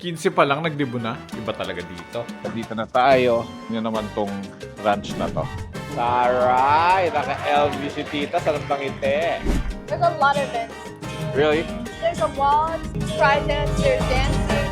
15 pa lang, nagdibo na. Iba talaga dito. Dito na tayo. Yun naman tong ranch na to. Taray! Naka-LV si tita. Sarap ng ite. There's a lot of events. Really? There's a waltz, pride dance, there's dancing.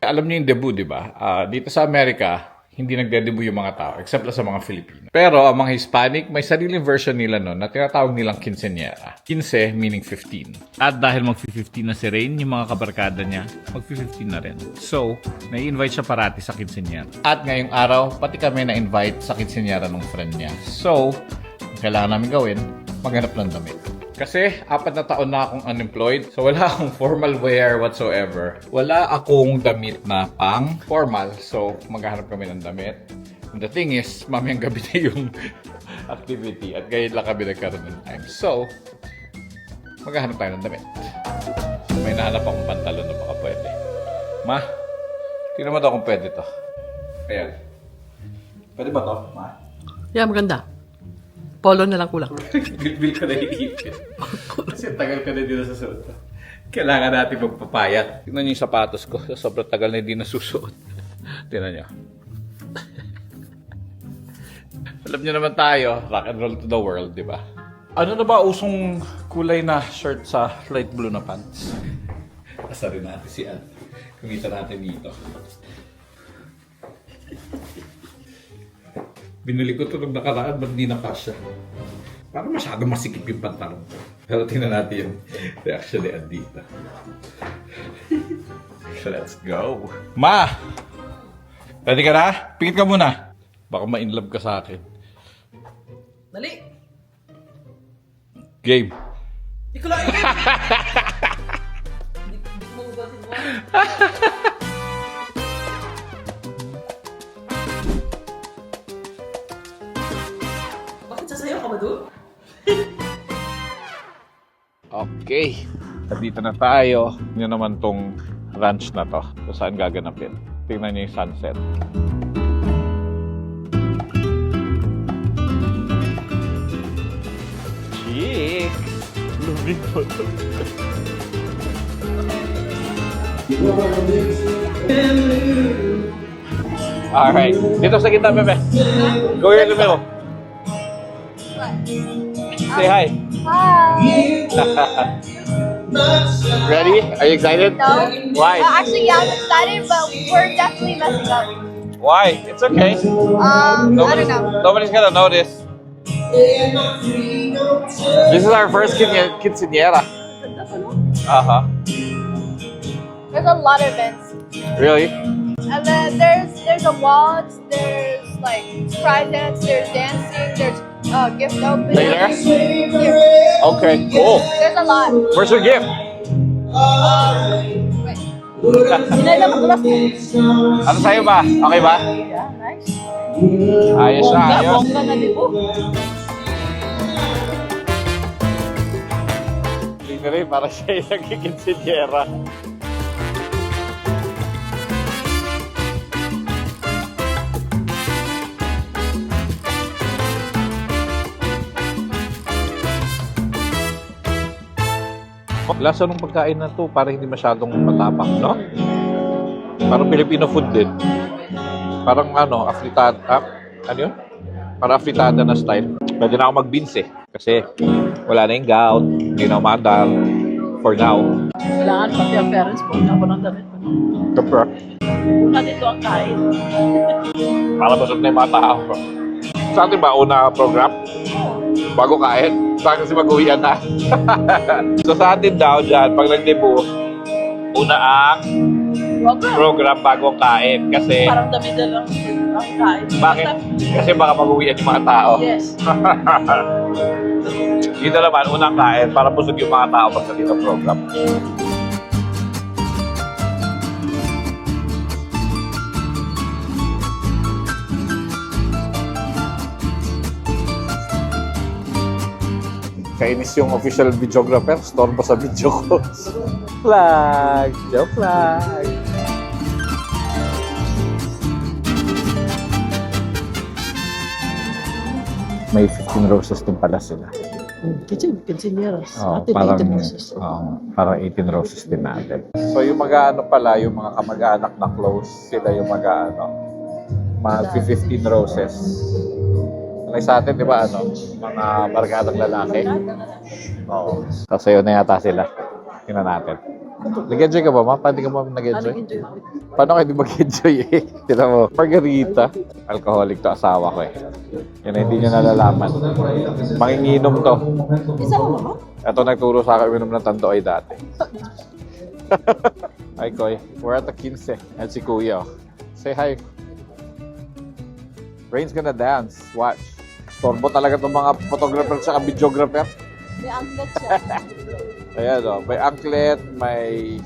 Alam niyo yung debut, di ba? Ah, dito sa Amerika, hindi nagde-debut yung mga tao, except sa mga Filipino. Pero ang mga Hispanic, may sariling version nila nun na tinatawag nilang quinceañera. 15 meaning 15. At dahil mag-15 na si Rain, yung mga kabarkada niya, mag-15 na rin. So, nai-invite siya parati sa quinceañera. At ngayong araw, pati kami na-invite sa quinceañera ng friend niya. So, ang kailangan namin gawin, maghanap ng damit. Kasi apat na taon na akong unemployed, so wala akong formal wear whatsoever. Wala akong damit na pang formal, so maghahanap kami ng damit. And the thing is, mamayang gabi na yung activity at ngayon lang kami nagkaroon ng time. So, maghahanap tayo ng damit. May nahanap akong pantalon na baka pwede. Ma, tingnan mo daw kung pwede to. Ayan. Pwede ba to, ma? Yeah, maganda. Polo na lang kulang. Bilbil ka na. Kasi tagal ka na dito sa suot. Kailangan natin magpapayat. Tingnan niyo yung sapatos ko. Sobrang tagal na hindi nasusuot. Tingnan niyo. Alam niyo naman tayo, rock and roll to the world, di ba? Ano na ba usong kulay na shirt sa light blue na pants? Asarin natin si Ann. Kumita natin dito. Binili ko ito nung nakaraan, ba't di nakasya? Parang masyado masikip yung pantalon ko. Pero tingnan natin yung reaction ni Andita. Let's go. Ma! Ready ka na? Pikit ka muna. Baka ma-inlove ka sa akin. Dali! Game. Hindi ko lang Hindi hindi ko mo. Ka ba doon? Okay. Dito na tayo. Yun naman tong ranch na to. Kung saan gaganapin. Tingnan niyo yung sunset. Chick! Luming po to. Alright. Dito sa gitna, bebe. Go here middle. Say hi. Hi. Ready? Are you excited? No. Why? Uh, actually, yeah, I'm excited, but we're definitely messing up. Why? It's okay. Um, I don't know. Nobody's gonna notice. This is our first quince- quinceañera. Ganda pa, no? Uh huh. There's a lot of events. Really? And then there's there's a waltz, there's like pride dance, there's dancing, there's uh, gift opening. There? Yeah. Okay, cool. There's a lot. Where's your gift? Um, wait. Ano sa'yo ba? Okay ba? Yeah, nice. Ayos na, ayos. bongga na di po. Hindi para siya yung nagkikinsinyera. Lasa ng pagkain na to, parang hindi masyadong matapang, no? Parang Filipino food din. Parang ano, afritada, ah, ano yun? Parang afritada na style. Pwede na ako mag-beans eh. Kasi wala na yung gout, hindi na umandar. For now. Kailangan pati ang parents po. Ako ng damit mo. Kapra. Una dito ang kain. Para busog na yung mga tao. Sa atin ba, una program? Bago kain? Sa akin kasi mag-uwian na. so sa atin daw dyan, pag nag-debut, una ang program bago kain. Kasi, Parang damit na lang ang kain. bakit? Kasi baka mag-uwian yung mga tao. Yes. Dito naman, unang kain para busog yung mga tao pag dito program. Kainis yung official videographer, store pa sa video ko. flag! Joke flag! May 15 roses din pala sila. Kitchen, quinceañeras. Oh, Ate, parang, 18 roses. oh, parang 18 roses din natin. So yung mag-ano pala, yung mga kamag-anak na close, sila yung mag-ano, mag 15 roses. Like sa atin, di ba, ano, mga barkadang lalaki. Oo. So sa'yo na yata sila. Tingnan natin. Nag-enjoy ka ba, ma? Paano ka ba nag-enjoy? enjoy? Paano kayo di mag-enjoy eh? Tignan mo, margarita. Alcoholic to asawa ko eh. Yan hindi nyo nalalaman. Manginginom to. Isa lang naman. Ito nagturo sa akin uminom ng tandoy dati. hi, Koy. We're at the 15. And si Kuya. oh. Say hi. Rain's gonna dance. Watch. Storbo talaga itong mga photographer at videographer. May angkat siya. Ayan o. May anklet, may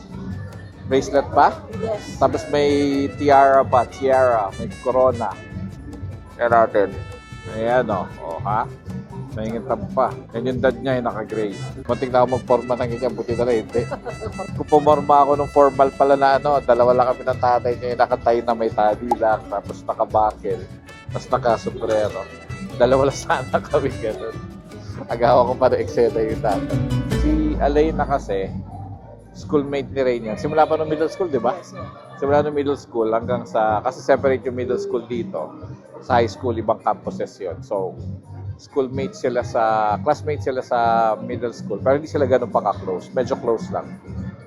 bracelet pa. yes. Tapos may tiara pa. Tiara. May corona. Yan natin. Ayan o. O ha? Naingitam pa. Yan yung dad niya yung naka-gray. Muntik na ako magporma ng ganyan. Buti na lang hindi. Kung pumorma ako ng formal pala na ano, dalawa lang kami ng tatay niya yung nakatay na may tali lang. Tapos nakabakel. Tapos nakasombrero. Dalawa lang sana kami ganun. Agawa ko pa na eksena yung tatay. Si Alaina kasi, schoolmate ni Rain yan. Simula pa nung middle school, di ba? Simula nung middle school hanggang sa, kasi separate yung middle school dito. Sa high school, ibang campuses yon So, schoolmate sila sa, classmate sila sa middle school. Pero hindi sila ganun paka-close. Medyo close lang.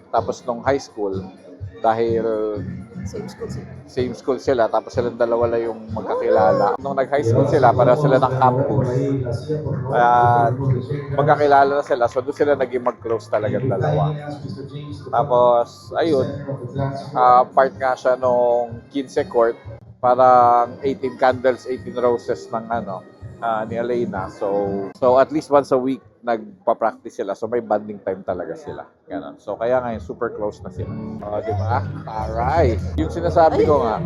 Tapos nung high school, dahil Same school sila. same school sila, tapos silang dalawa lang yung magkakilala. Nung nag-high school sila, para sila ng campus. Kaya magkakilala na sila, so doon sila naging mag-close talaga dalawa. Tapos, ayun, ah, part nga siya nung 15 court, parang 18 candles, 18 roses ng ano, ah, ni Elena. So, so at least once a week, nagpa-practice sila. So may bonding time talaga sila. Ganon. So kaya ngayon, super close na sila. O, di ba? Aray! Yung sinasabi ko nga,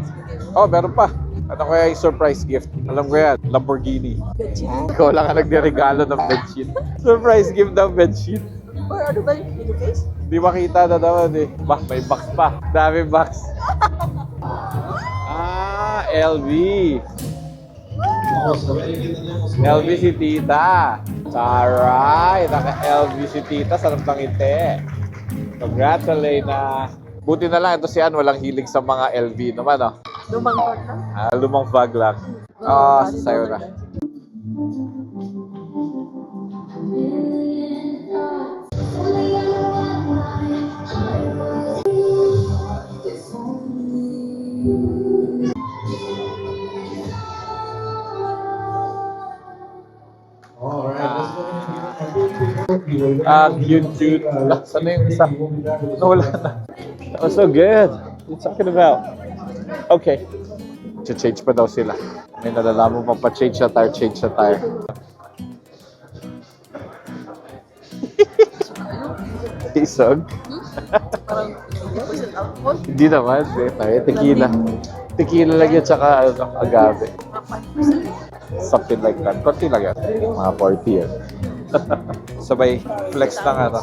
oh, meron pa. Ano kaya yung surprise gift? Alam ko yan, Lamborghini. Ikaw lang ang nagre-regalo ng bedsheet. Surprise gift ng bedsheet. Or ano ba yung pillowcase? Di makita na naman eh. Bah, may box pa. Dami box. ah, LV. LV si Tita. Taray, naka-LV si Tita sa ng ngiti. Congrats, Elena. Buti na lang, ito si Ann, walang hilig sa mga LV naman, oh. Lumang court na. Ah, lumang bag lang. Ah, sayo na. Cute. Ah, Saan na yung isa? Nawala na. That was so good. What you talking about? Okay. Ch-change pa daw sila. May nalalaman pang pa-change sa tire, change sa tire. Isog? Parang, sa. Hindi naman. Eh. Tayo, tequila. Tequila lang yan, tsaka ano, agave. Something like that. Konti lang yan. Mga 40 yan. Sabay flex ng ano.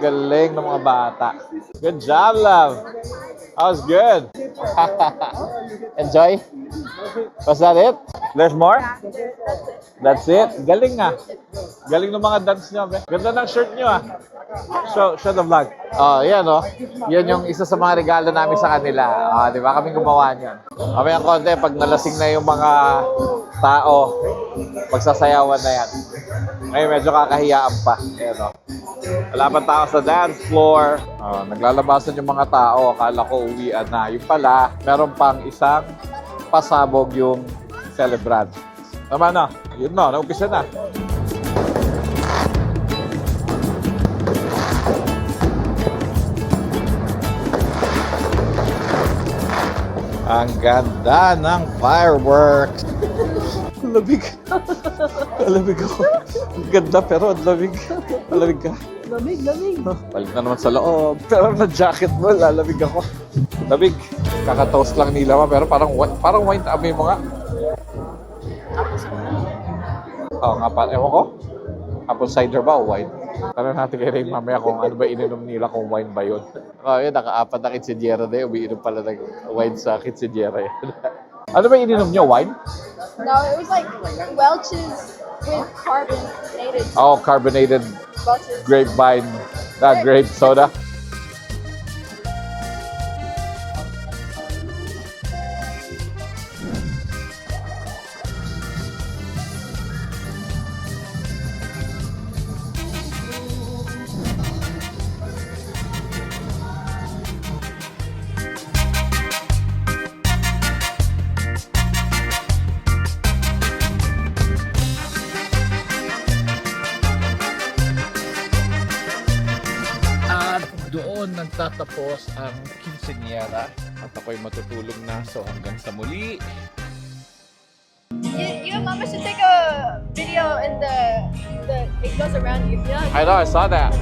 Galing ng mga bata. Good job, love. That was good. Enjoy? Was that it? There's more? That's it? Galing nga. Galing ng mga dance nyo. be. Ganda ng shirt nyo ah. Show, show the vlog. Oh, yan oh. Yan yung isa sa mga regalo namin sa kanila. Ah, di ba? Kaming gumawa niyan. Kami ang konti, pag nalasing na yung mga tao, magsasayawan na yan. Ngayon medyo kakahiyaan pa. Ayan oh. Wala pa tao sa dance floor. Oh, naglalabasan yung mga tao. Akala ko uwian na. Yung pala, meron pang isang pasabog yung celebrant. Tama na. Yun na, naumpisa na. Ang ganda ng fireworks. Labig. Alamig ako. Ganda pero ang lamig. Alamig ka. Lamig, lamig. Balik na naman sa loob. Pero na jacket mo, lalamig ako. Lamig. Kakatoast lang nila ma, pero parang wi- parang wine amoy mo nga. Oo nga pa. Ewan ko. Apple cider ba o wine? Tanong natin kay Ray mamaya kung ano ba ininom nila kung wine ba yun. Oh, yun, nakaapat na kitsinjera na yun. Umiinom pala ng wine sa kitsinjera yun. Ano ba ininom nyo? Wine? No, it was like Welch's with carbonated Oh, carbonated butter. grapevine, ah, grape soda. Doon nagtatapos ang quinceañera. At ako'y matutulog na. So hanggang sa muli. You, you Mama should take a video and the the it goes around you. Yeah. I know, I saw that.